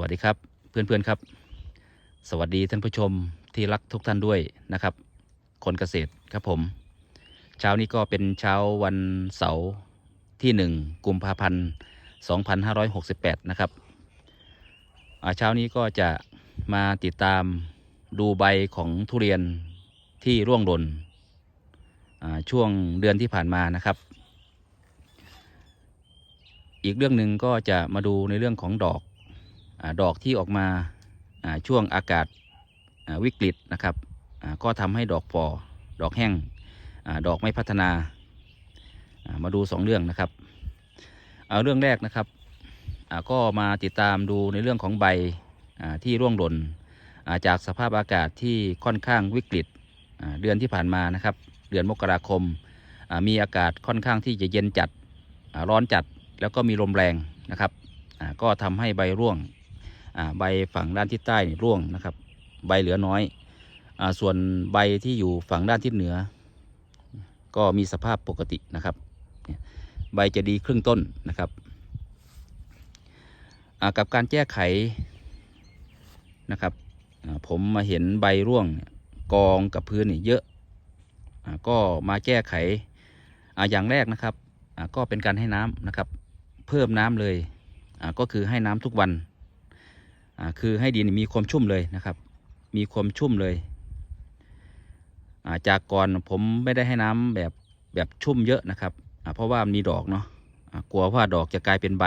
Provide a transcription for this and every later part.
วัสดีครับเพื่อนๆครับ สวัสดีท่านผู้ชมที่รักทุกท่านด้วยนะครับ คนเกษตรครับผม เช้านี้ก็เป็นเช้าวันเสาร์ที่หนึ่งกุมภาพันธ์ 2568 นะครับเช้านี้ก็จะมาติดตามดูใบของทุเรียนที่ร่วงหล่นช่วงเดือนที่ผ่านมานะครับ อีกเรื่องหนึ่งก็จะมาดูในเรื่องของดอก ดอกที่ออกมาช่วงอากาศวิกฤตนะครับก็ทำให้ดอกฟอดอกแห้งอดอกไม่พัฒนาามาดูสองเรื่องนะครับเอาเรื่องแรกนะครับก็มาติดตามดูในเรื่องของใบที่ร่วงหล่นาจากสภาพอากาศที่ค่อนข้างวิกฤตเดือนที่ผ่านมานะครับ เดือนมกราคมามีอากาศค่อนข้างที่จะเย็นจัดร้อนจัดแล้วก็มีลมแรงนะครับก็ทำให้ใบร่วง ใบฝั่งด้านทิศใต้ร่วงนะครับ ใบเหลือน้อยอส่วนใบที่อยู่ฝั่งด้านทิศเหนือ ก็มีสภาพปกตินะครับ ใบจะดีครึ่งต้นนะครับกับการแก้ไขนะครับผมมาเห็นใบร่วงกองกับพื้นนี่เยอะก็มาแก้ไขออย่างแรกนะครับก็เป็นการให้น้ำนะครับ เพิ่มน้ำเลยก็คือให้น้ำทุกวัน คือให้ดินมีความชุ่มเลยนะครับ มีความชุ่มเลยาจากก่อนผมไม่ได้ให้น้ำแบบแบบชุ่มเยอะนะครับ เพราะว่ามีดอกเนาะอ่ากลัวว่าดอกจะกลายเป็นใบ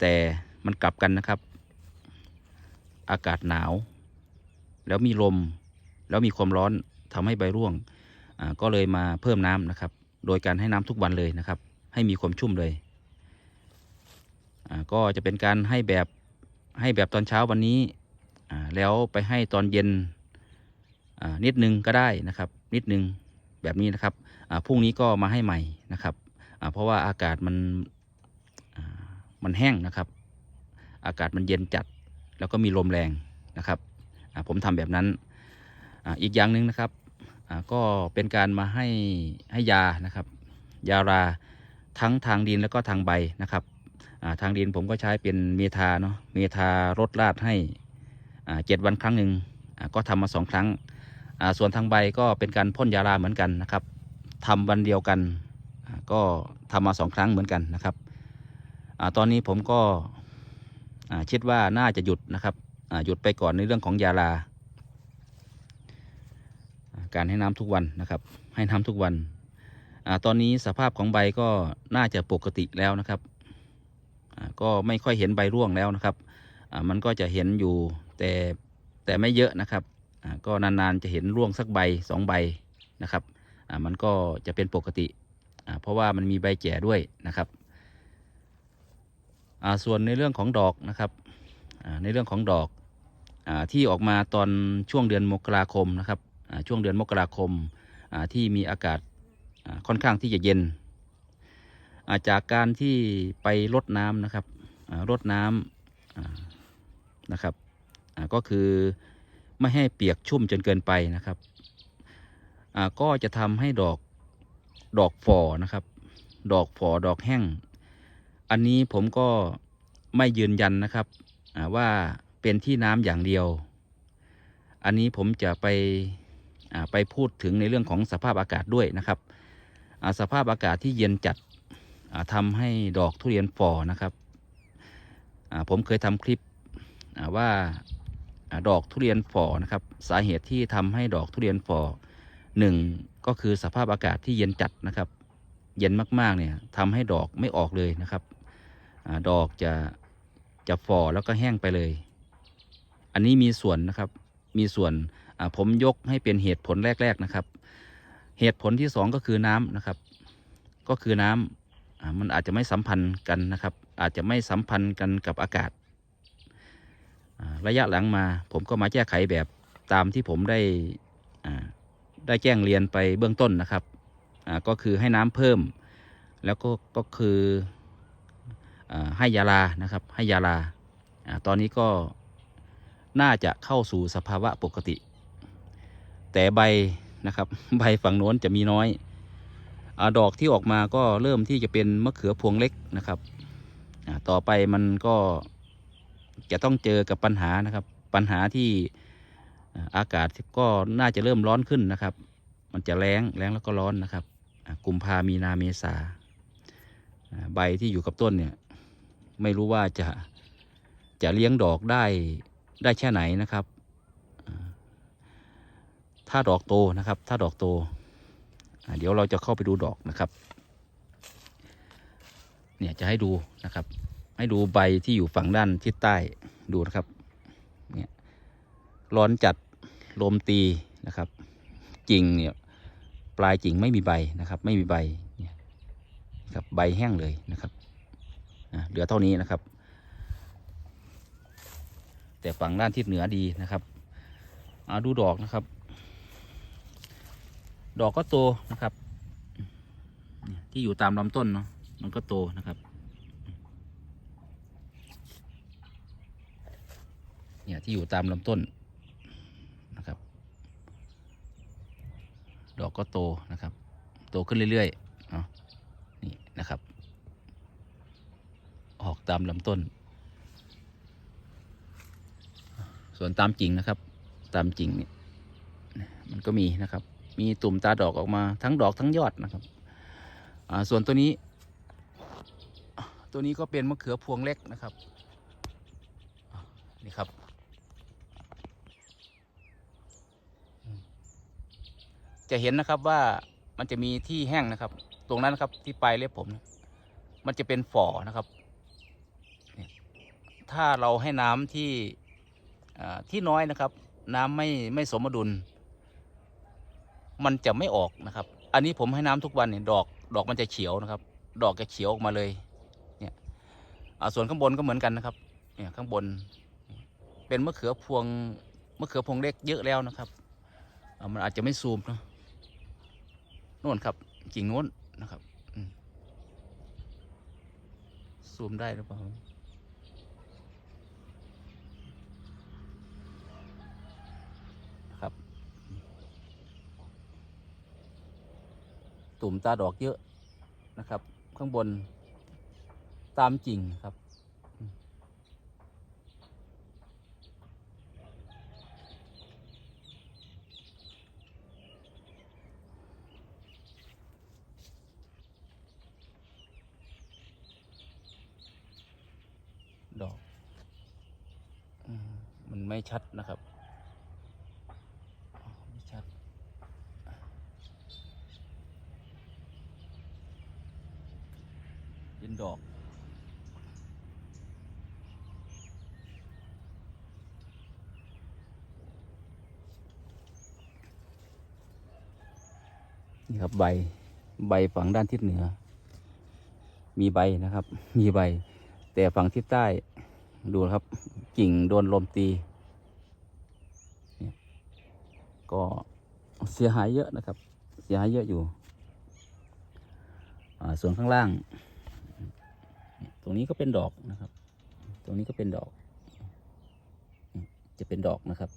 แต่มันกลับกันนะครับ อากาศหนาว แล้วมีลม แล้วมีความร้อนทำให้ใบร่วง ก็เลยมาเพิ่มน้ำนะครับ โดยการให้น้ำทุกวันเลยนะครับ ให้มีความชุ่มเลย ก็จะเป็นการให้แบบ ให้แบบตอนเช้าวันนี้แล้วไปให้ตอนเย็นนิดนึงก็ได้นะครับ นิดนึงแบบนี้นะครับพรุ่งนี้ก็มาให้ใหม่นะครับเพราะว่าอากาศมันมันแห้งนะครับ อากาศมันเย็นจัด แล้วก็มีลมแรงนะครับผมทำแบบนั้นอ,อีกอย่างหนึ่งนะครับก็เป็นการมาให้ให้ยานะครับ ยาราทั้งทางดินแล้วก็ทางใบนะครับ ทางดินผมก็ใช้เป็นเมทาเนาะเมทารดราดให้เจ็ดวันครั้งหนึ่งก็ทำมาสองครั้ง ส่วนทางใบก็เป็นการพ่นยาราเหมือนกันนะครับทำวันเดียวกันก็ทำมาสองครั้งเหมือนกันนะครับอตอนนี้ผมก็คิดว่าน่าจะหยุดนะครับหยุดไปก่อนในเรื่องของยาราการให้น้ำทุกวันนะครับ ให้น้ำทุกวันอตอนนี้สภาพของใบก็น่าจะปกติแล้วนะครับ ก็ไม่ค่อยเห็นใบร่วงแล้วนะครับมันก็จะเห็นอยู่แต่แต่ไม่เยอะนะครับก็นานๆจะเห็นร่วงสักใบสองใบนะครับมันก็จะเป็นปกติ เพราะว่ามันมีใบแก่ด้วยนะครับส่วนในเรื่องของดอกนะครับในเรื่องของดอกอที่ออกมาตอนช่วงเดือนมกราคมนะครับช่วงเดือนมกราคมที่มีอากาศค่อนข้างที่จะเย็นาจากการที่ไปรดน้ำนะครับรดน้ำนะครับก็คือไม่ให้เปียกชุ่มจนเกินไปนะครับก็จะทำให้ดอกดอกฝ่อนะครับ ดอกฝ่อดอกแห้ง อันนี้ผมก็ไม่ยืนยันนะครับว่าเป็นที่น้ำอย่างเดียว อันนี้ผมจะไปไปพูดถึงในเรื่องของสภาพอากาศด้วยนะครับ สภาพอากาศที่เย็นจัด อ่าทำให้ดอกทุเรียนฝ่อนะครับ ผมเคยทำคลิปว่าดอกทุเรียนฝ่อนะครับ สาเหตุที่ทำให้ดอกทุเรียนฝ่อหนึ่งก็คือสภาพอากาศที่เย็นจัดนะครับ เย็นมากๆเนี่ยทำให้ดอกไม่ออกเลยนะครับอดอกจะจะฝ่อแล้วก็แห้งไปเลย อันนี้มีส่วนนะครับ มีส่วนผมยกให้เป็นเหตุผลแรก ๆนะครับ เหตุผลที่สองก็คือน้ำนะครับ ก็คือน้ำอ่า มันอาจจะไม่สัมพันธ์กันนะครับ อาจจะไม่สัมพันธ์กันกับอากาศ ระยะหลังมาผมก็มาแก้ไขแบบตามที่ผมได้ได้แจ้งเรียนไปเบื้องต้นนะครับก็คือให้น้ำเพิ่ม แล้วก็ก็คืออให้ยาลานะครับ ให้ยาลาอตอนนี้ก็น่าจะเข้าสู่สภาวะปกติ แต่ใบนะครับ ใบฝั่งโน้นจะมีน้อย ดอกที่ออกมาก็เริ่มที่จะเป็นมะเขือพวงเล็กนะครับต่อไปมันก็จะต้องเจอกับปัญหานะครับ ปัญหาที่อากาศก็น่าจะเริ่มร้อนขึ้นนะครับ มันจะแรงแรงแล้วก็ร้อนนะครับกุมภามีนาเมษาใบที่อยู่กับต้นเนี่ย ไม่รู้ว่าจะจะเลี้ยงดอกได้ได้แค่ไหนนะครับ ถ้าดอกโตนะครับ ถ้าดอกโต เดี๋ยวเราจะเข้าไปดูดอกนะครับ เนี่ยจะให้ดูนะครับ ให้ดูใบที่อยู่ฝั่งด้านทิศใต้ดูนะครับ เนี่ยร้อนจัดลมตีนะครับ กิ่งเนี่ยปลายกิ่งไม่มีใบนะครับ ไม่มีใบเนี่ยครับใบแห้งเลยนะครับอะเหลือเท่านี้นะครับ แต่ฝั่งด้านทิศเหนือดีนะครับเอาดูดอกนะครับ ดอกก็โตนะครับ ที่อยู่ตามลำต้นเนาะมันก็โตนะครับ เนี่ยที่อยู่ตามลำต้นนะครับ ดอกก็โตนะครับ โตขึ้นเรื่อยๆเนาะนี่นะครับ ออกตามลำต้น ส่วนตามกิ่งนะครับ ตามกิ่งเนี่ยมันก็มีนะครับ มีตุ่มตาดอกออกมาทั้งดอกทั้งยอดนะครับส่วนตัวนี้ ตัวนี้ก็เป็นมะเขือพวงเล็กนะครับนี่ครับ จะเห็นนะครับว่ามันจะมีที่แห้งนะครับ ตรงนั้นครับที่ปลายเล็บผม มันจะเป็นฝ่อนะครับถ้าเราให้น้ำที่ที่น้อยนะครับ น้ำไม่ไม่สมดุล มันจะไม่ออกนะครับ อันนี้ผมให้น้ำทุกวันเนี่ยดอกดอกมันจะเขียวนะครับ ดอกจะเขียวออกมาเลย เนี่ยส่วนข้างบนก็เหมือนกันนะครับ เนี่ยข้างบน เป็นมะเขือพวงมะเขือพวงเล็กเยอะแล้วนะครับมันอาจจะไม่ซูมเนอะโน่นครับกิ่งโน้นนะครับซูมได้หรือเปล่าครับ ตุ่มตาดอกเยอะนะครับ ข้างบนตามกิ่งครับ ดอกอมมันไม่ชัดนะครับอ๋อไม่ชัด เป็นดอก นี่ครับใบใบฝั่งด้านทิศเหนือ มีใบนะครับ มีใบ แต่ฝั่งทิศใต้ดูครับ กิ่งโดนลมตี ก็เสียหายเยอะนะครับ เสียหายเยอะอยู่ส่วนข้างล่าง ตรงนี้ก็เป็นดอกนะครับ ตรงนี้ก็เป็นดอก จะเป็นดอกนะครับ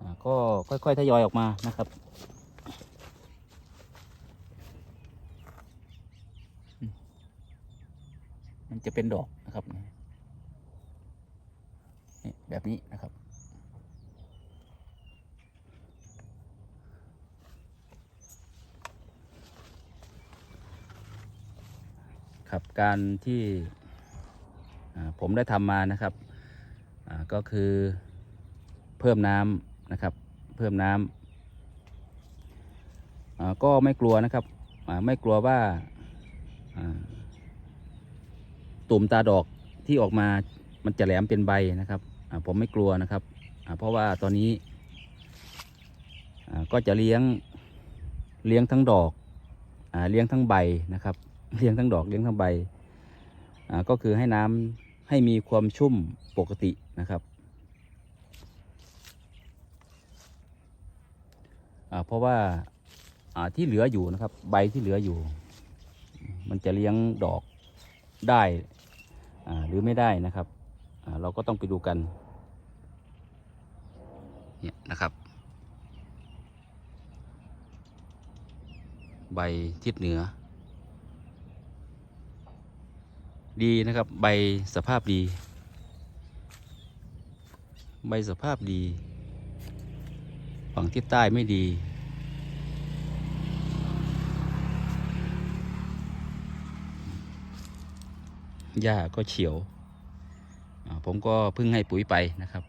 อ่า ก็ค่อยๆทยอยออกมานะครับมันจะเป็นดอกนะครับนี่แบบนี้นะครับ ครับการที่ผมได้ทำมานะครับก็คือเพิ่มน้ำ นะครับ เพิ่มน้ำอ่าก็ไม่กลัวนะครับไม่กลัวว่าตุ่มตาดอกที่ออกมามันจะแหลมเป็นใบนะครับผมไม่กลัวนะครับเพราะว่าตอนนี้ก็จะเลี้ยงเลี้ยงทั้งดอกเลี้ยงทั้งใบนะครับ เลี้ยงทั้งดอกเลี้ยงทั้งใบก็คือให้น้ำให้มีความชุ่มปกตินะครับอ่า เพราะว่าที่เหลืออยู่นะครับ ใบที่เหลืออยู่ มันจะเลี้ยงดอกได้หรือไม่ได้นะครับเราก็ต้องไปดูกันเนี่ยนะครับ ใบทิศเหนือ ดีนะครับ ใบสภาพดี ใบสภาพดี ฝั่งทิศใต้ไม่ดี หญ้าก็เฉียว ผมก็เพิ่งให้ปุ๋ยไปนะครับ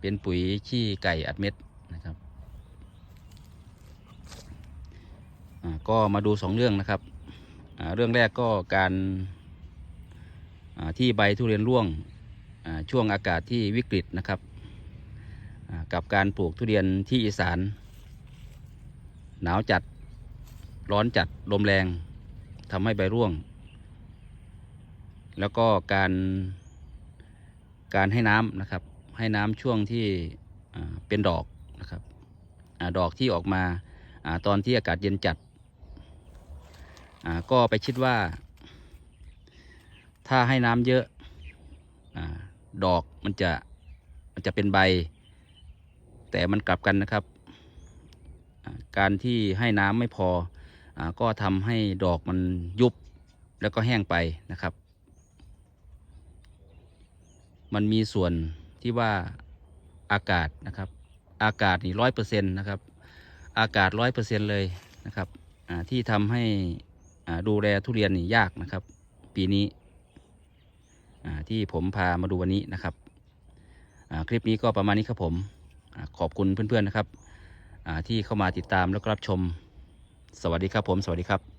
เป็นปุ๋ยขี้ไก่อัดเม็ดนะครับ ก็มาดูสองเรื่องนะครับ เรื่องแรกก็การที่ใบทุเรียนร่วงช่วงอากาศที่วิกฤตนะครับ กับการปลูกทุเรียนที่อีสาน หนาวจัดร้อนจัดลมแรงทำให้ใบร่วง แล้วก็การการให้น้ำนะครับ ให้น้ำช่วงที่เป็นดอกนะครับอดอกที่ออกมาอตอนที่อากาศเย็นจัด ก็ไปคิดว่า ถ้าให้น้ำเยอะอดอกมันจะมันจะเป็นใบ แต่มันกลับกันนะครับ การที่ให้น้ำไม่พออก็ทำให้ดอกมันยุบแล้วก็แห้งไปนะครับ มันมีส่วนที่ว่าอากาศนะครับ อากาศนี่ร้อยเปอร์เซ็นต์นะครับ อากาศร้อยเปอร์เซ็นต์เลยนะครับที่ทำให้ดูแลทุเรียนนี่ยากนะครับ ปีนี้ที่ผมพามาดูวันนี้นะครับคลิปนี้ก็ประมาณนี้ครับผม ขอบคุณเพื่อนๆนะครับที่เข้ามาติดตามแล้วก็รับชม สวัสดีครับผม สวัสดีครับ